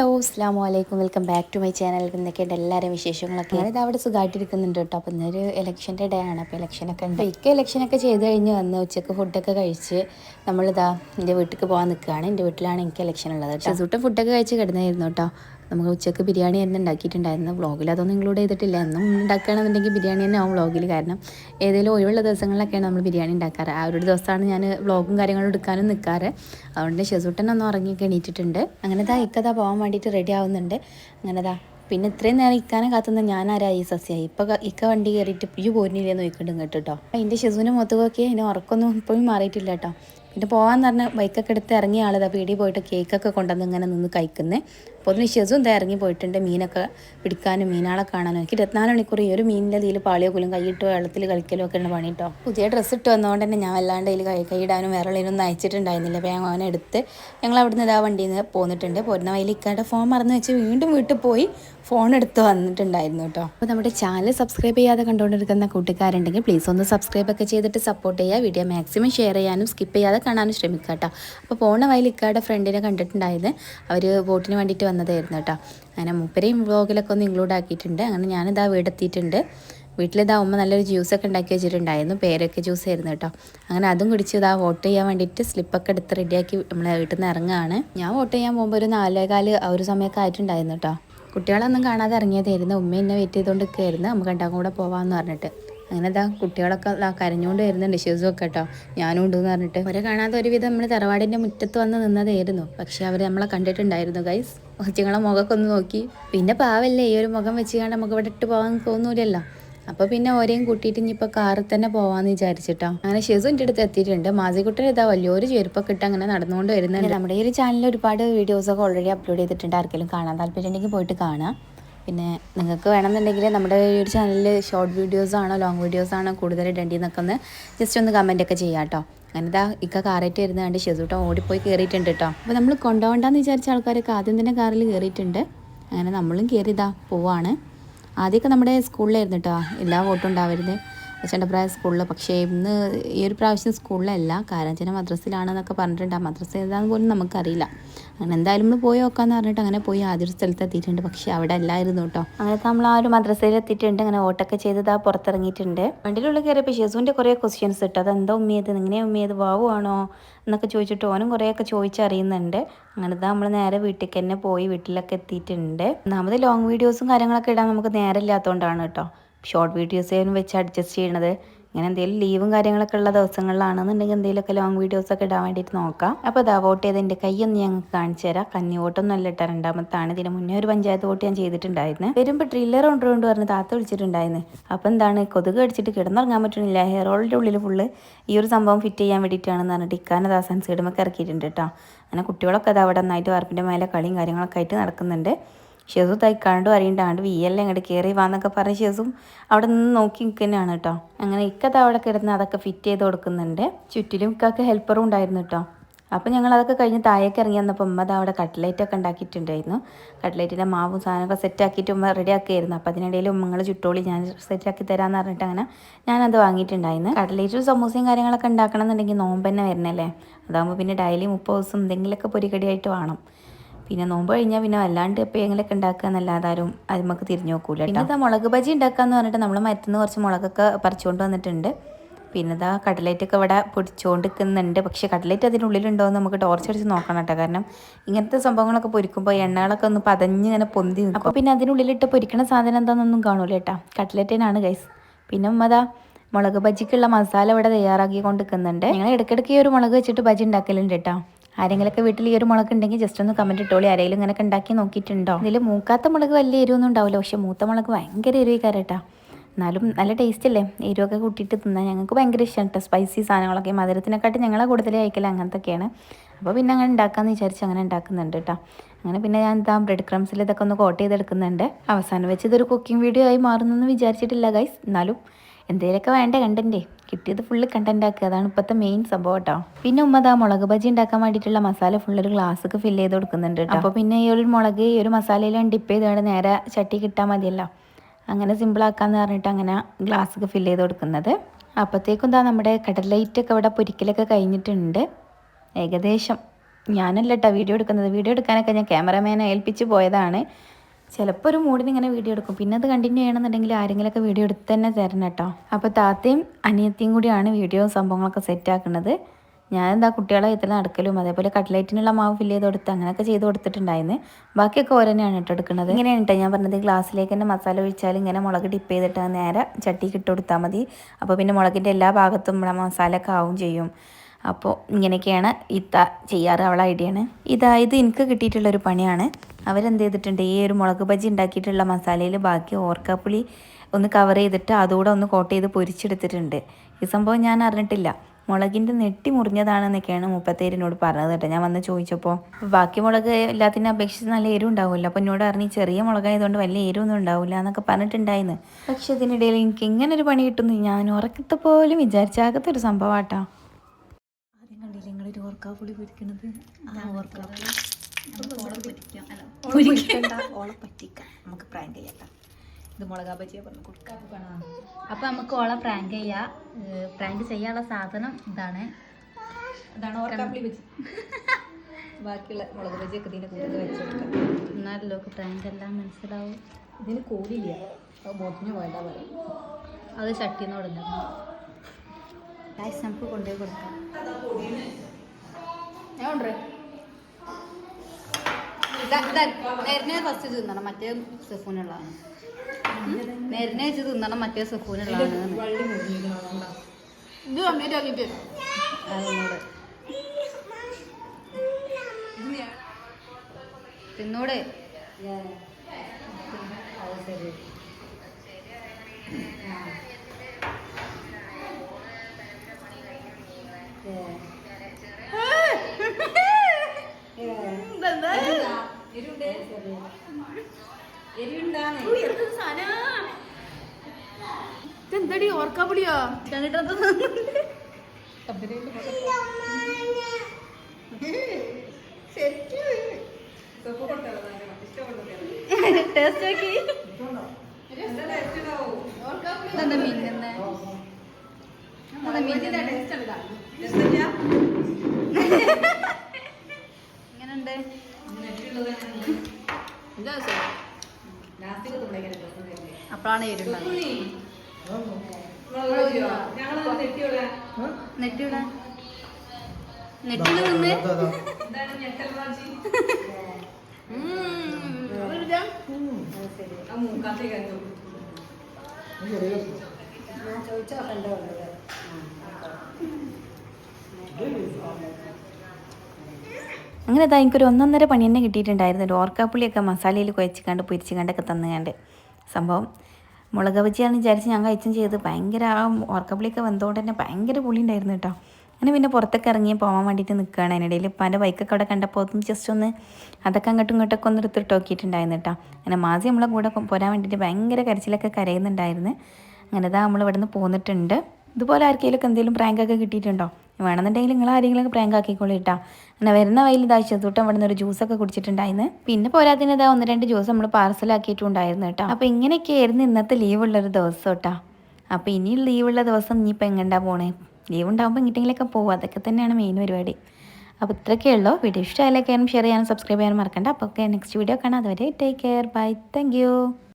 Hello അസ്ലാം വലൈക്കും welcome back to my channel എന്തൊക്കെയുണ്ട് എല്ലാവരും വിശേഷങ്ങളൊക്കെ? ഞാനിത് അവിടെ സുഖമായിട്ടിരിക്കുന്നുണ്ട് കേട്ടോ. അപ്പോൾ ഇന്നൊരു ഇലക്ഷന്റെ ഡേ ആണ്. അപ്പോൾ ഇലക്ഷനൊക്കെ ഉണ്ട്. ഇക്ക ഇലക്ഷനൊക്കെ ചെയ്ത് കഴിഞ്ഞ് വന്ന് ഉച്ചയ്ക്ക് ഫുഡൊക്കെ കഴിച്ച് നമ്മളിതാ എന്റെ വീട്ടിലേക്ക് പോകാൻ നിൽക്കുകയാണ് എന്റെ വീട്ടിലാണ് എനിക്ക് ഇലക്ഷൻ ഉള്ളത് കേട്ടോ. സൂട്ട ഫുഡൊക്കെ കഴിച്ച് കിടന്നായിരുന്നു കേട്ടോ. നമുക്ക് ഉച്ചയ്ക്ക് ബിരിയാണി തന്നെ ഉണ്ടാക്കിയിട്ടുണ്ടായിരുന്നു. വ്ളോഗിൽ അതൊന്നും ഇൻക്ലൂഡ് ചെയ്തിട്ടില്ല. എന്നും ഉണ്ടാക്കുകയാണെന്നുണ്ടെങ്കിൽ ബിരിയാണി തന്നെ ആവും വ്ളോഗിൽ. കാരണം ഏതെങ്കിലും ഒഴിവുള്ള ദിവസങ്ങളിലൊക്കെയാണ് നമ്മൾ ബിരിയാണി ഉണ്ടാക്കാറ്. ആ ഒരു ദിവസമാണ് ഞാൻ വ്ളോഗും കാര്യങ്ങളും എടുക്കാനും നിൽക്കാറ് അതുകൊണ്ട് ഷെസൂട്ടൻ ഒന്നും ഉറങ്ങിയൊക്കെ എണീറ്റിട്ടുണ്ട്. അങ്ങനെ ദാ ഇക്കതാ പോകാൻ വേണ്ടിയിട്ട് റെഡി ആവുന്നുണ്ട്. അങ്ങനെ ദാ പിന്നെ ഇത്രയും നേരം ഇക്കാനെ കാത്തുന്ന ഞാനാരായി സസ്യായി ഇപ്പം ഇക്ക വണ്ടി കയറിയിട്ട് ഈ പോരുന്നില്ലേ? ഇങ്ങോട്ട് കേട്ടോ. അതിന്റെ ഷെസുവിന്റെ മുഖത്തൊക്കെ അതിന് ഉറക്കൊന്നും ഇപ്പോഴും മാറിയിട്ടില്ല കേട്ടോ. പിന്നെ പോകാന്ന് പറഞ്ഞാൽ ബൈക്കൊക്കെ എടുത്ത് ഇറങ്ങിയ ആളിതാ പീടി പോയിട്ട് കേക്കൊക്കെ കൊണ്ടുവന്ന് ഇങ്ങനെ നിന്ന് കഴിക്കുന്നത് അപ്പോൾ അതിന് ഷെസും ഇറങ്ങി പോയിട്ടുണ്ട് മീനൊക്കെ പിടിക്കാനും മീനാളെ കാണാനും. എനിക്ക് ഇരുപത്തിനാല് മണിക്കൂർ ഈ ഒരു മീനിന്റെ ഇതിൽ പാളിയോ കുലും കൈയിട്ട് വെള്ളത്തിൽ കളിക്കലും ഒക്കെ ഉണ്ട് പണി കേട്ടോ പുതിയ ഡ്രസ്സ് ഇട്ട് വന്നതുകൊണ്ട് തന്നെ ഞാൻ വല്ലാണ്ട് അതിൽ കൈ കൈയിടാനും വേറെ ഉള്ളതിനൊന്നും അയച്ചിട്ടുണ്ടായിരുന്നില്ല. അപ്പോൾ ഞാൻ അവനെ എടുത്ത് ഞങ്ങൾ അവിടുന്ന് ഇതാ വണ്ടിയിൽ നിന്ന് പോന്നിട്ടുണ്ട്. പോരുന്ന വയലിൽ ഇക്കാന്റെ ഫോൺ മറന്നു വെച്ച് വീണ്ടും വീട്ടിൽ പോയി ഫോൺ എടുത്ത് വന്നിട്ടുണ്ടായിരുന്നു കേട്ടോ. അപ്പോൾ നമ്മുടെ ചാനൽ സബ്സ്ക്രൈബ് ചെയ്യാതെ കണ്ടുകൊണ്ടിരിക്കുന്ന കൂട്ടുകാരുണ്ടെങ്കിൽ പ്ലീസ് ഒന്ന് സബ്സ്ക്രൈബ് ഒക്കെ ചെയ്തിട്ട് സപ്പോർട്ട് ചെയ്യുക. വീഡിയോ മാക്സിമം ഷെയർ ചെയ്യാനും സ്കിപ്പ് ചെയ്യാതെ കാണാനും ശ്രമിക്കുക കേട്ടോ. അപ്പോൾ പോണ വയലിൽ ഇക്കാടെ ഫ്രണ്ടിനെ കണ്ടിട്ടുണ്ടായിരുന്നു. അവർ വോട്ടിന് വേണ്ടിയിട്ട് വന്നതായിരുന്നു കേട്ടോ. അങ്ങനെ മൂപ്പരെയും വ്ളോഗിലൊക്കെ ഒന്ന് ഇൻക്ലൂഡ് ആക്കിയിട്ടുണ്ട്. അങ്ങനെ ഞാനിതാ വീടെത്തിയിട്ടുണ്ട്. വീട്ടിലിതാ ഉമ്മ നല്ലൊരു ജ്യൂസൊക്കെ ഉണ്ടാക്കി വെച്ചിട്ടുണ്ടായിരുന്നു. പേരൊക്കെ ജ്യൂസ് ആയിരുന്നു കേട്ടോ. അങ്ങനെ അതും കുടിച്ച് ഇതാ വോട്ട് ചെയ്യാൻ വേണ്ടിയിട്ട് സ്ലിപ്പൊക്കെ എടുത്ത് റെഡിയാക്കി നമ്മളെ വീട്ടിൽ നിന്ന് ഇറങ്ങുകയാണ് ഞാൻ വോട്ട് ചെയ്യാൻ പോകുമ്പോൾ ഒരു നാലേകാൽ ആ ഒരു സമയമൊക്കെ ആയിട്ടുണ്ടായിരുന്നു കേട്ടോ. കുട്ടികളൊന്നും കാണാതെ ഇറങ്ങിയതായിരുന്നു. ഉമ്മ എന്നെ വെയിറ്റ് ചെയ്തുകൊണ്ട് നിൽക്കുകയായിരുന്നു നമുക്ക് രണ്ടാം കൂടെ പോകാമെന്ന് പറഞ്ഞിട്ട്. അങ്ങനെ ഇതാ കുട്ടികളൊക്കെ ഇതാ കരഞ്ഞുകൊണ്ട് വരുന്നുണ്ട് ഷൂസും ഒക്കെ കേട്ടോ. ഞാനും ഉണ്ടെന്ന് പറഞ്ഞിട്ട്. അവരെ കാണാതെ ഒരുവിധം നമ്മൾ തറവാടിന്റെ മുറ്റത്ത് വന്ന് നിന്നതായിരുന്നു. പക്ഷേ അവർ നമ്മളെ കണ്ടിട്ടുണ്ടായിരുന്നു ഗൈസ് കൊച്ചുങ്ങളെ മുഖമൊക്കെ ഒന്ന് നോക്കി. പിന്നെ പാവല്ലേ ഈ ഒരു മുഖം വെച്ച് കണ്ട് നമുക്ക് ഇവിടെ ഇട്ട് പോകാൻ തോന്നൂലല്ലോ. അപ്പോൾ പിന്നെ ഓരെയും കൂട്ടിയിട്ട് ഇനിയിപ്പോൾ കാറിൽ തന്നെ പോവാന്ന് വിചാരിച്ചിട്ടോ. അങ്ങനെ ഷിസു എന്റെ അടുത്ത് എത്തിയിട്ടുണ്ട്. മാസിക്കുട്ടൻ ഇതാ വലിയൊരു ചെരുപ്പൊക്കെ ഇട്ട് അങ്ങനെ നടന്നുകൊണ്ട് വരുന്നുണ്ട്. നമ്മുടെ ഈ ഒരു ചാനലിൽ ഒരുപാട് വീഡിയോസ് ഒക്കെ ഓൾറെഡി അപ്ലോഡ് ചെയ്തിട്ടുണ്ട്. ആർക്കെങ്കിലും കാണാൻ താല്പര്യമുണ്ടെങ്കിൽ പോയിട്ട് കാണാം. പിന്നെ നിങ്ങൾക്ക് വേണമെന്നുണ്ടെങ്കിൽ നമ്മുടെ ഈ ഒരു ചാനലിൽ ഷോർട്ട് വീഡിയോസ് ആണോ ലോങ് വീഡിയോസ് ആണോ കൂടുതൽ ഇടേണ്ടിയെന്നൊക്കെ ഒന്ന് ജസ്റ്റ് ഒന്ന് കമന്റ് ഒക്കെ ചെയ്യാം കേട്ടോ അങ്ങനെ ഇതാ ഇക്ക കാറേറ്റ് ഇരുന്ന് കണ്ട് ഷെസൂട്ടോ ഓടിപ്പോയി കയറിയിട്ടുണ്ട് കേട്ടോ അപ്പോൾ നമ്മൾ കൊണ്ടുപോകണ്ടെന്ന് വിചാരിച്ച ആൾക്കാരൊക്കെ ആദ്യം തന്നെ കാറിൽ കയറിയിട്ടുണ്ട് അങ്ങനെ നമ്മളും കയറിയതാ പോവാണ്. ആദ്യമൊക്കെ നമ്മുടെ സ്കൂളിലായിരുന്നു കേട്ടോ എല്ലാ വോട്ടും ഉണ്ടാവരുത്. ചണ്ടപ്രായ സ്കൂളിൽ പക്ഷേ ഇന്ന് ഈ ഒരു പ്രാവശ്യം സ്കൂളിലല്ല. കാരഞ്ചന മദ്രസയിലാണെന്നൊക്കെ പറഞ്ഞിട്ടുണ്ട്. ആ മദ്രസ ഏതാണെന്ന് പോലും നമുക്കറിയില്ല. അങ്ങനെ എന്തായാലും നമ്മൾ പോയി നോക്കാമെന്ന് പറഞ്ഞിട്ട് അങ്ങനെ പോയി ആദ്യ ഒരു സ്ഥലത്ത് എത്തിയിട്ടുണ്ട്. പക്ഷേ അവിടെ അല്ലായിരുന്നു കേട്ടോ. അങ്ങനെ നമ്മൾ ആ ഒരു മദ്രസയിൽ എത്തിയിട്ടുണ്ട്. അങ്ങനെ ഓട്ടൊക്കെ ചെയ്തത് ആ പുറത്തിറങ്ങിയിട്ടുണ്ട്. വണ്ടിയിലുള്ള കയറിയപ്പോൾ ഷെസുവിന്റെ കുറേ ക്വസ്റ്റ്യൻസ് ഇട്ടു. അതെന്താ ഉമ്മിയത് എങ്ങനെയാണ് ഉമ്മിയത് വാവു ആണോ? എന്നൊക്കെ ചോദിച്ചിട്ട് ഓനും കുറേയൊക്കെ ചോദിച്ചറിയുന്നുണ്ട്. അങ്ങനെ നമ്മൾ നേരെ വീട്ടിലേക്ക് തന്നെ പോയി വീട്ടിലൊക്കെ എത്തിയിട്ടുണ്ട്. ഒന്നാമത് ലോങ് വീഡിയോസും കാര്യങ്ങളൊക്കെ ഇടാൻ നമുക്ക് നേരമില്ലാത്തതുകൊണ്ടാണ് കേട്ടോ. ഷോർട്ട് വീഡിയോസ് വീഡിയോസും വെച്ച് അഡ്ജസ്റ്റ് ചെയ്യണത്. ഇങ്ങനെ എന്തെങ്കിലും ലീവും കാര്യങ്ങളൊക്കെ ഉള്ള ദിവസങ്ങളിലാണെന്നുണ്ടെങ്കിൽ എന്തെങ്കിലുമൊക്കെ ലോങ് വീഡിയോസൊക്കെ ഇടാൻ വേണ്ടിയിട്ട് നോക്കാം. അപ്പോൾ ഇതാ വോട്ട് ചെയ്ത് എന്റെ കൈയൊന്ന് ഞങ്ങൾക്ക് കാണിച്ചു തരാം. കന്നി വോട്ടൊന്നും അല്ല ഇട്ടാ രണ്ടാമത്താണ്. ഇതിന് മുന്നേ ഒരു പഞ്ചായത്ത് വോട്ട് ഞാൻ ചെയ്തിട്ടുണ്ടായിരുന്നു. വരുമ്പോൾ ഡ്രില്ലർ കൊണ്ടുകൊണ്ട് പറഞ്ഞ് താത്ത വിളിച്ചിട്ടുണ്ടായിരുന്നു. അപ്പോൾ എന്താണ്? കൊതുക് അടിച്ചിട്ട് കിടന്നുറങ്ങാൻ പറ്റണില്ല. ഹെയർ ഓളിന്റെ ഉള്ളിൽ ഫുള്ള് ഈ ഒരു സംഭവം ഫിറ്റ് ചെയ്യാൻ വേണ്ടിയിട്ടാണെന്ന് പറഞ്ഞിട്ട് ഇക്കാനത് ആ സൺസൈഡുമൊക്കെ ഇറക്കിയിട്ടുണ്ട് കേട്ടോ അങ്ങനെ കുട്ടികളൊക്കെ അത് അവിടെ നന്നായിട്ട് വാർപ്പിന്റെ മേലെ കളിയും കാര്യങ്ങളൊക്കെ ആയിട്ട് നടക്കുന്നുണ്ട്. ഷെസു കണ്ടു അറിയണ്ടാണ്ട് വിയല്ലേ ഇങ്ങോട്ട് കയറി വാന്നൊക്കെ പറഞ്ഞ് ഷെസും അവിടെ നിന്ന് നോക്കി നിൽക്കുന്നതാണ് കേട്ടോ. അങ്ങനെ ഇക്കത് അവിടെ കിടന്ന് അതൊക്കെ ഫിറ്റ് ചെയ്ത് കൊടുക്കുന്നുണ്ട്. ചുറ്റിലും ഇക്കൊക്കെ ഹെൽപ്പറും ഉണ്ടായിരുന്നു കേട്ടോ. അപ്പോൾ ഞങ്ങൾ അതൊക്കെ കഴിഞ്ഞ് താഴേക്ക് ഇറങ്ങി വന്നപ്പോൾ ഉമ്മ അവിടെ കട്ട്ലേറ്റൊക്കെ ഉണ്ടാക്കിയിട്ടുണ്ടായിരുന്നു. കട്ട്ലേറ്റിന്റെ മാവും സാധനമൊക്കെ സെറ്റാക്കിയിട്ട് ഉമ്മ റെഡി ആക്കിയായിരുന്നു. അപ്പോൾ അതിനിടയിൽ ഉമ്മങ്ങൾ ചുട്ടോളി ഞാൻ സെറ്റാക്കി തരാമെന്ന് പറഞ്ഞിട്ട് അങ്ങനെ ഞാനത് വാങ്ങിയിട്ടുണ്ടായിരുന്നു. കട്ട്ലേറ്റും സമൂസയും കാര്യങ്ങളൊക്കെ ഉണ്ടാക്കണം എന്നുണ്ടെങ്കിൽ നോമ്പ് തന്നെ വരണല്ലേ? അതാകുമ്പോൾ പിന്നെ ഡെയിലി മുപ്പത് ദിവസം എന്തെങ്കിലുമൊക്കെ പൊരിക്കടിയായിട്ട് വേണം. പിന്നെ നോമ്പ് കഴിഞ്ഞാൽ പിന്നെ വല്ലാണ്ട് എപ്പോഴെങ്കിലൊക്കെ ഉണ്ടാക്കുക എന്നല്ലാതെ ആരും അത് നമുക്ക് തിരിഞ്ഞു നോക്കൂല പിന്നെ മുളക് ബജി ഉണ്ടാക്കാന്ന് പറഞ്ഞിട്ട് നമ്മൾ മരത്തുനിന്ന് കുറച്ച് മുളകൊക്കെ പറിച്ചുകൊണ്ട് വന്നിട്ടുണ്ട്. പിന്നെ ഇതാ കടലേറ്റൊക്കെ ഇവിടെ പൊടിച്ചുകൊണ്ട് നിൽക്കുന്നുണ്ട് പക്ഷേ കടലേറ്റ് അതിനുള്ളിലുണ്ടോ എന്ന് നമുക്ക് ടോർച്ച് അടിച്ച് നോക്കണം കേട്ടോ കാരണം ഇങ്ങനത്തെ സംഭവങ്ങളൊക്കെ പൊരിക്കുമ്പോൾ എണ്ണകളൊക്കെ ഒന്ന് പതഞ്ഞ് ഇങ്ങനെ പൊന്തി നിൽക്കും അപ്പോൾ പിന്നെ അതിനുള്ളിലിട്ട് പൊരിക്കണ സാധനം എന്താണെന്നൊന്നും കാണൂല കേട്ടോ കട്ട്ലേറ്റിനാണ് ഗൈസ് പിന്നെ ഉമ്മതാ മുളക് ബജിക്കുള്ള മസാല ഇവിടെ തയ്യാറാക്കി കൊണ്ട് നിൽക്കുന്നുണ്ട് ഞങ്ങൾ ഇടയ്ക്കിടയ്ക്ക് ഒരു മുളക് വെച്ചിട്ട് ബജി ഉണ്ടാക്കലുണ്ട് കേട്ടോ ആരെങ്കിലൊക്കെ വീട്ടിൽ ഈ ഒരു മുളക് ഉണ്ടെങ്കിൽ ജസ്റ്റ് ഒന്ന് കമന്റ് ഇട്ടോളി. ആരെങ്കിലും ഇങ്ങനെ ഉണ്ടാക്കി നോക്കിയിട്ടുണ്ടോ? ഇതിൽ മൂക്കാത്ത മുളക് വലിയ എരിവൊന്നും ഉണ്ടാവില്ല. പക്ഷേ മൂത്ത മുളക് ഭയങ്കര എരിവ് കേട്ടോ എന്നാലും നല്ല ടേസ്റ്റ് അല്ലേ എരിവൊക്കെ കൂട്ടിയിട്ട് തിന്നാൻ ഞങ്ങൾക്ക് ഭയങ്കര ഇഷ്ടം കേട്ടോ സ്പൈസി സാധനങ്ങളൊക്കെ. മധുരത്തിനെക്കാട്ടും ഞങ്ങളെ കൂടുതൽ കഴിക്കൽ അങ്ങനത്തെയൊക്കെയാണ് അപ്പോൾ പിന്നെ അങ്ങനെ ഉണ്ടാക്കാമെന്ന് വിചാരിച്ച് അങ്ങനെ ഉണ്ടാക്കുന്നുണ്ട് കേട്ടോ അങ്ങനെ പിന്നെ ഞാൻ എന്താ ബ്രെഡ് ക്രംസിൽ ഇതൊക്കെ ഒന്ന് കോട്ട് ചെയ്തെടുക്കുന്നുണ്ട്. അവസാനം വെച്ച് ഇതൊരു കുക്കിംഗ് വീഡിയോ ആയി മാറുന്നെന്ന് വിചാരിച്ചിട്ടില്ല ഗൈസ് എന്നാലും എന്തെങ്കിലുമൊക്കെ വേണ്ട കണ്ടന്റേ കിട്ടിയത് ഫുള്ള് കണ്ടന്റ് ആക്കുക. അതാണ് ഇപ്പോഴത്തെ മെയിൻ സംഭവം കേട്ടോ പിന്നെ ഉമ്മ ദാ മുളക് ബജി ഉണ്ടാക്കാൻ വേണ്ടിയിട്ടുള്ള മസാല ഫുൾ ഒരു ഗ്ലാസ്സൊക്കെ ഫില്ല് ചെയ്ത് കൊടുക്കുന്നുണ്ട് അപ്പോൾ പിന്നെ ഈ ഒരു മുളക് ഈ ഒരു മസാലയിലും ഡിപ്പ് ചെയ്തുകൊണ്ട് നേരെ ചട്ടി കിട്ടാൻ മതിയല്ലോ. അങ്ങനെ സിമ്പിൾ ആക്കാന്ന് പറഞ്ഞിട്ട് അങ്ങനെ ഗ്ലാസ്സൊക്കെ ഫില്ല് ചെയ്ത് കൊടുക്കുന്നത്. അപ്പോഴത്തേക്കും എന്താ നമ്മുടെ കടലൈറ്റൊക്കെ ഇവിടെ പൊരിക്കലൊക്കെ കഴിഞ്ഞിട്ടുണ്ട്. ഏകദേശം ഞാനല്ല കേട്ടോ വീഡിയോ എടുക്കുന്നത്. വീഡിയോ എടുക്കാനൊക്കെ ഞാൻ ക്യാമറമാനെ ഏൽപ്പിച്ച് പോയതാണ്. ചിലപ്പോൾ ഒരു മൂഡിന് ഇങ്ങനെ വീഡിയോ എടുക്കും. പിന്നെ അത് കണ്ടിന്യൂ ചെയ്യണമെന്നുണ്ടെങ്കിൽ ആരെങ്കിലുമൊക്കെ വീഡിയോ എടുത്ത് തന്നെ തരണം കേട്ടോ. അപ്പോൾ താത്തയും അനിയത്തിയും കൂടിയാണ് വീഡിയോ സംഭവങ്ങളൊക്കെ സെറ്റാക്കുന്നത് ഞാനെന്താ കുട്ടികളെ ഇതിൽ നടക്കലും അതേപോലെ കട്ട്ലൈറ്റിനുള്ള മാവ് ഫില്ല് ചെയ്ത് കൊടുത്ത് അങ്ങനെയൊക്കെ ചെയ്ത് കൊടുത്തിട്ടുണ്ടായിരുന്നു. ബാക്കിയൊക്കെ ഓരോന്നെയാണ് ഇട്ട് എടുക്കുന്നത്. ഇങ്ങനെയാണ് കേട്ടോ ഞാൻ പറഞ്ഞത് ഗ്ലാസ്സിലേക്ക് തന്നെ മസാല ഒഴിച്ചാൽ ഇങ്ങനെ മുളക് ഡിപ്പ് ചെയ്തിട്ട് നേരെ ചട്ടിക്ക് ഇട്ട് കൊടുത്താൽ മതി. അപ്പോൾ പിന്നെ മുളകിന്റെ എല്ലാ ഭാഗത്തും നമ്മുടെ മസാല ഒക്കെ ആവും ചെയ്യും. അപ്പോൾ ഇങ്ങനെയൊക്കെയാണ് ഇത്ത ചെയ്യാറ് അവളെ ഐഡിയ ആണ് ഇതാ ഇത് എനിക്ക് കിട്ടിയിട്ടുള്ളൊരു പണിയാണ്. അവരെന്ത് ചെയ്തിട്ടുണ്ട്? ഈ ഒരു മുളക് ബജി ഉണ്ടാക്കിയിട്ടുള്ള മസാലയിൽ ബാക്കി ഓർക്കാപ്പുളി ഒന്ന് കവർ ചെയ്തിട്ട് അതുകൂടെ ഒന്ന് കോട്ട് ചെയ്ത് പൊരിച്ചെടുത്തിട്ടുണ്ട്. ഈ സംഭവം ഞാൻ അറിഞ്ഞിട്ടില്ല. മുളകിന്റെ നെട്ടി മുറിഞ്ഞതാണെന്നൊക്കെയാണ് മുപ്പത്തേരിനോട് പറഞ്ഞത് കേട്ടോ. ഞാൻ വന്ന് ചോദിച്ചപ്പോൾ ബാക്കി മുളക് എല്ലാത്തിനും അപേക്ഷിച്ച് നല്ല എരിവ് ഉണ്ടാവില്ല അപ്പോൾ എന്നോട് അറിഞ്ഞ് ചെറിയ മുളകായതുകൊണ്ട് വലിയ എരിവൊന്നും ഉണ്ടാവില്ല എന്നൊക്കെ പറഞ്ഞിട്ടുണ്ടായിരുന്നു പക്ഷെ ഇതിനിടയിൽ എനിക്ക് ഇങ്ങനെ ഒരു പണി കിട്ടുന്നു. ഞാൻ ഉറക്കത്തെ പോലും വിചാരിച്ചാകത്തൊരു സംഭവമാട്ടോ ആദ്യം കണ്ടില്ലേ നിങ്ങളൊരു ഓർക്കാപ്പുളി പൊരിക്കണത്? ആ ഓർക്കാപ്പുളി. ഓളെ നമുക്ക് പ്രാങ്ക് ചെയ്യാം ഇത് മുളകാ ബജിയെ പറഞ്ഞു കൊടുക്കാം അപ്പൊ നമുക്ക് ഓളെ പ്രാങ്ക് ചെയ്യാ. പ്രാങ്ക് ചെയ്യാനുള്ള സാധനം ഇതാണ്. ഇതാണ് ഓർക്കാപ്പുളി ബജി. ബാക്കിയുള്ള മുളക് ബജിയൊക്കെ ഇതിന്റെ കൂടുതൽ വെച്ചെടുക്കാം എന്നാലല്ലോ പ്രാങ്ക് എല്ലാം മനസ്സിലാവും. ഇതിന് കൂടിയില്ല. അത് ബോട്ടിന് വേണ്ട പറയും. അത് ചട്ടിന്നോടല്ല ഗായ്സ് നമുക്ക് കൊണ്ടുപോയി കൊടുക്കാം. ഞാൻ കൊണ്ടുവരാം. നേരിനെ ഫസ്റ്റ് തിന്നണം മറ്റേ സെഫൂനുള്ളതാണ്. നേരനെ വെച്ച് തിന്നണം മറ്റേ സെഫൂനുള്ളതാണ് ഇത് കമ്പ്ലീറ്റ് ആക്കിയിട്ട് അതിനോട് തിന്നൂടെ. ഇതെന്തടി ഓർക്കാപ്പുളിയോ ടേസ്റ്റ് അപ്പഴാണ് ഇതെന്താ ഇങ്ങനുണ്ട് അപ്പോഴാണ് എരുണ്ടാകുന്നത് നെറ്റിവിടെ? നെറ്റിൽ നിന്ന്? അങ്ങനെ ഇതാ എനിക്കൊരു ഒന്നൊന്നര പണി തന്നെ കിട്ടിയിട്ടുണ്ടായിരുന്നു. ഒരു ഓർക്കാപ്പുളിയൊക്കെ മസാലയിൽ കുഴച്ചിക്കാണ്ട് കണ്ട് തന്നുകാണ്ട് കണ്ടൊക്കെ തന്നു കണ്ട് സംഭവം മുളക് ബജിയാണ് വിചാരിച്ച് ഞാൻ കഴിച്ചും ചെയ്ത് ഭയങ്കര ആ ഓർക്കപ്പിളിയൊക്കെ വന്നതുകൊണ്ട് തന്നെ ഭയങ്കര പുളി ഉണ്ടായിരുന്നു കേട്ടോ. അങ്ങനെ പിന്നെ പുറത്തൊക്കെ ഇറങ്ങി പോകാൻ വേണ്ടിയിട്ട് നിൽക്കുകയാണ്. അതിനിടയിൽ പല ബൈക്കൊക്കെ അവിടെ കണ്ടപ്പോൾ ഒന്ന് ജസ്റ്റ് ഒന്ന് അതൊക്കെ അങ്ങോട്ടും ഇങ്ങോട്ടൊക്കെ ഒന്ന് എടുത്തിട്ട് നോക്കിയിട്ടുണ്ടായിരുന്നു കേട്ടോ. അങ്ങനെ മാസി നമ്മളെ കൂടെ പോരാൻ വേണ്ടിയിട്ട് ഭയങ്കര കരച്ചിലൊക്കെ കരയുന്നുണ്ടായിരുന്നു. അങ്ങനെ ഇതാ നമ്മൾ ഇവിടെ നിന്ന് പോന്നിട്ടുണ്ട്. ഇതുപോലെ ആർക്കെങ്കിലും എന്തെങ്കിലും പ്രാങ്കൊക്കെ കിട്ടിയിട്ടുണ്ടോ? വേണമെന്നുണ്ടെങ്കിൽ നിങ്ങൾ ആരെങ്കിലും പ്രാങ്ക് ആക്കിക്കോളൂ കേട്ടോ. അങ്ങനെ വരുന്ന വയലിൽ ഇതാ ചെറുതൂട്ടം ഇവിടെ നിന്ന് ഒരു ജ്യൂസൊക്കെ കുടിച്ചിട്ടുണ്ടായിരുന്നു പിന്നെ പോരാത്തിന് ഇതാ ഒന്ന് രണ്ട് ജ്യൂസ് നമ്മൾ പാർസലാക്കിയിട്ടുണ്ടായിരുന്നു കേട്ടോ. അപ്പോൾ ഇങ്ങനെയൊക്കെയായിരുന്നു ഇന്നത്തെ ലീവുള്ളൊരു ദിവസം കേട്ടോ. അപ്പോൾ ഇനി ലീവുള്ള ദിവസം ഇനിയിപ്പോൾ എങ്ങണ്ടാ പോണേ? ലീവ് ഉണ്ടാകുമ്പോൾ എങ്ങോട്ടെങ്കിലൊക്കെ പോകും അതൊക്കെ തന്നെയാണ് മെയിൻ പരിപാടി. അപ്പോൾ ഇത്രയൊക്കെ ഉള്ളൂ. വീഡിയോ ഇഷ്ടമായാലും ഷെയർ ചെയ്യാനും സബ്സ്ക്രൈബ് ചെയ്യാനും മറക്കണ്ട. അപ്പോൾ ഓക്കെ നെക്സ്റ്റ് വീഡിയോ കാണാം. അതുവരെ ടേക്ക് കെയർ ബൈ താങ്ക്